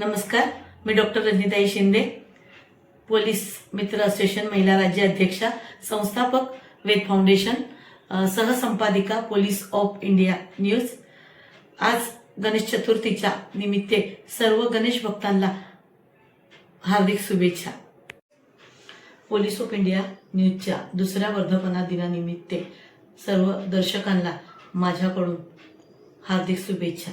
नमस्कार मी doctor Rajnitai Shinde police मित्र असोसिएशन महिला राज्य अध्यक्षा संस्थापक वेद फाउंडेशन सहसंपादिका पोलीस ऑफ इंडिया न्यूज. आज गणेश चतुर्थीच्या निमित्ते सर्व गणेश भक्तांना हार्दिक शुभेच्छा. पोलीस ऑफ इंडिया न्यूजच्या दुसऱ्या वर्धापना दिनानिमित्ते सर्व दर्शकांना माझ्याकडून हार्दिक शुभेच्छा.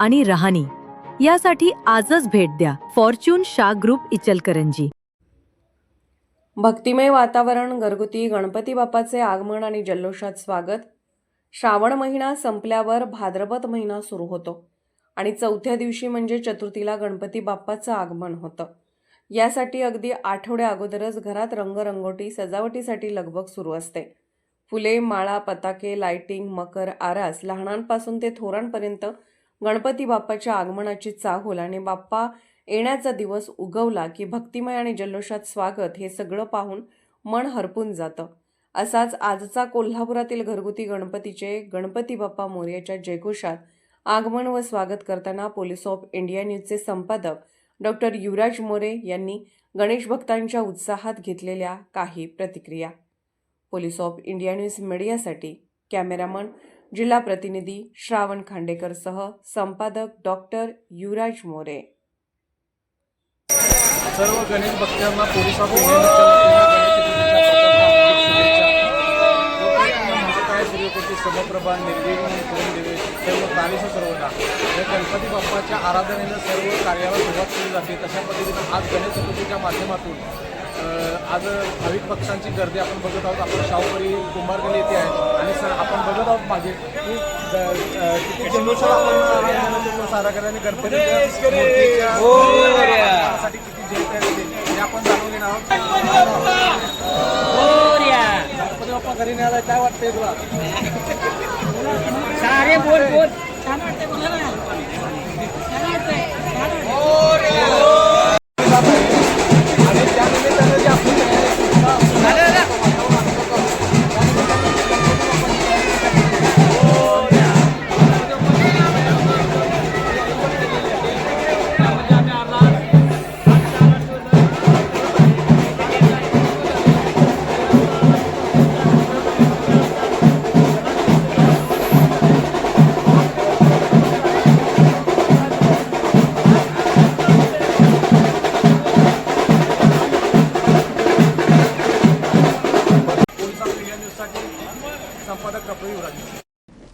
आणि रहाणी. यासाठी आजच भेट द्या. Fortune Shah group Ichalkaranji. भक्तिमय वातावरण घरगुती गणपती बाप्पाचे आगमन आणि जल्लोषात स्वागत. श्रावण महिना संपल्यावर भाद्रपद महिना सुरू होतो आणि चौथ्या दिवशी म्हणजे चतुर्थीला गणपती बाप्पाचं आगमन होतं. यासाठी अगदी आठवड्या अगोदरच घरात रंगरंगोटी सजावटीसाठी लगबग सुरू असते. फुले माळा पताके लायटिंग मकर आरास लहानांपासून ते थोरांपर्यंत गणपती बाप्पाच्या आगमनाची चाहूल आणि बाप्पा येण्याचा दिवस उगवला की भक्तिमय आणि जल्लोषात स्वागत हे सगळं पाहून मन हरपून जातं. असाच आजचा कोल्हापुरातील घरगुती गणपतीचे गणपती बाप्पा मोर्याच्या जयघोषात आगमन व स्वागत करताना पोलीस ऑफ इंडिया न्यूजचे संपादक डॉक्टर युवराज मोरे यांनी गणेश भक्तांच्या उत्साहात घेतलेल्या काही प्रतिक्रिया. पोलीस ऑफ इंडिया न्यूज मीडियासाठी कॅमेरामन जिल्हा प्रतिनिधी श्रावण खांडेकरसह संपादक डॉक्टर युवराज मोरे. सर्व गणेश भक्तांना पोलीस ऑफ इंडियाच्या वतीनं समप्रभा निर्विघ्न सर्व सर्वदा या गणपती बाप्पाच्या आराधनेनं सर्व कार्याला सुरुवात केली जाते तशा पद्धतीनं आज गणेश चतुर्थीच्या माध्यमातून आज भाविक भक्तांची गर्दी आपण बघत आहोत. आपण शाहूपुरी कुंभारगली येथे आहे. आणि सर आपण बघत आहोत मागे की किती जल्लोषात आपण आनंदाने सारा करायला गणपतीच्या मूर्तीच्या साठी किती करते हे आपण जाणून घेणार आहोत. गणपती बाप्पा घरी न्यायला काय वाटतंय तुला? आणि